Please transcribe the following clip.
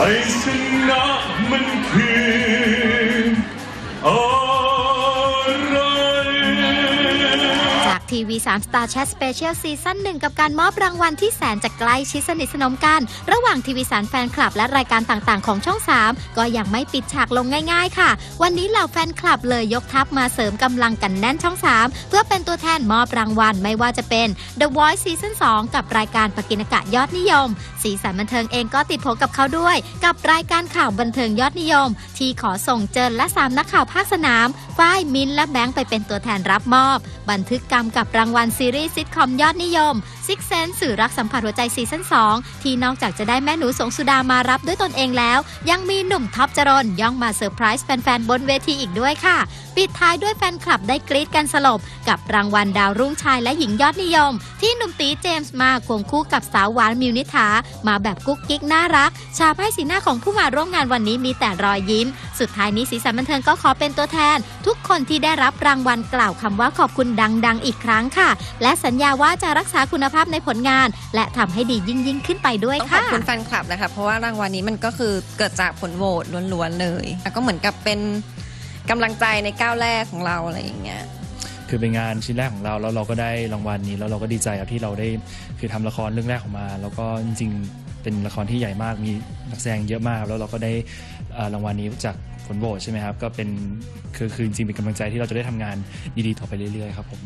ชัยชนะมันคืออะไรจากทีวี3 Star Chat Special ซีซั่นหนึ่งกับการมอบรางวัลที่แสนจะใกล้ชิดสนิทสนมกัน ระหว่างทีวีสารแฟนคลับและรายการต่างๆ ของช่อง 3 ก็ยังไม่ปิดฉากลงง่าย ๆ ค่ะ วันนี้เหล่าแฟนคลับเลยยกทัพมาเสริมกำลังกันแน่นช่อง 3 เพื่อเป็นตัวแทนมอบรางวัลไม่ว่าจะเป็น The Voice Season 2 กับรายการปกิณกะยอดนิยมสีสันบันเทิงเองก็ติดโผกับเขาด้วย กับรายการข่าวบันเทิงยอดนิยม ที่ขอส่งเจินและสามนักข่าวภาคสนามฝ้ายมินและแบงค์ไปเป็นตัวแทนรับมอบ บันทึกกรรมกับรางวัลซีรีส์ซิทคอมยอดนิยมซิกเซนสื่อรักสัมผัสหัวใจซีซั่น2 ที่นอกจากจะได้แม่หนูสงสุดามารับด้วยตนเองแล้ว ยังมีหนุ่มท็อปจรนย่องมาเซอร์ไพรส์แฟนๆ บนเวทีอีกด้วยค่ะ ปิดท้ายด้วยแฟนคลับได้กรี๊ดกันสลบ กับรางวัลดาวรุ่งชายและหญิงยอดนิยม ที่หนุ่มตีเจมส์มาควงคู่กับสาวหวานมิวนิษฐามาแบบกุ๊กกิ๊กน่ารัก ชาวให้สีหน้าของผู้มาร่วมงานวันนี้มีแต่รอยยิ้ม สุดท้ายนี้สีสันบันเทิงก็ขอเป็นตัวแทน ทุกคนที่ได้รับรางวัลกล่าวคำว่าขอบคุณดัง ๆ อีกครั้งค่ะ และสัญญาว่าจะรักษาคุณภาพในผลงาน และทำให้ดียิ่งยิ่งๆขึ้นไปด้วยต้องขอบคุณแฟนคลับนะคะ เพราะว่ารางวัลนี้มันก็คือเกิดจากผลโหวตล้วนๆเลยแล้วก็เหมือนกับเป็นกำลังใจในก้าวแรกของเราอะไรอย่างเงี้ย คือเป็นงานชิ้นแรกของเราแล้วเราก็ได้รางวัลนี้ แล้วเราก็ดีใจครับที่เราได้คือทำละครเรื่องแรกของมา แล้วก็จริงๆเป็นละครที่ใหญ่มากมีนักแสดงเยอะมาก แล้วเราก็ได้รางวัลนี้จากผลโหวตใช่ไหมครับก็เป็นคือคือจริงๆเป็นกำลังใจที่เราจะได้ทำงานดีๆต่อไปเรื่อยๆครับผม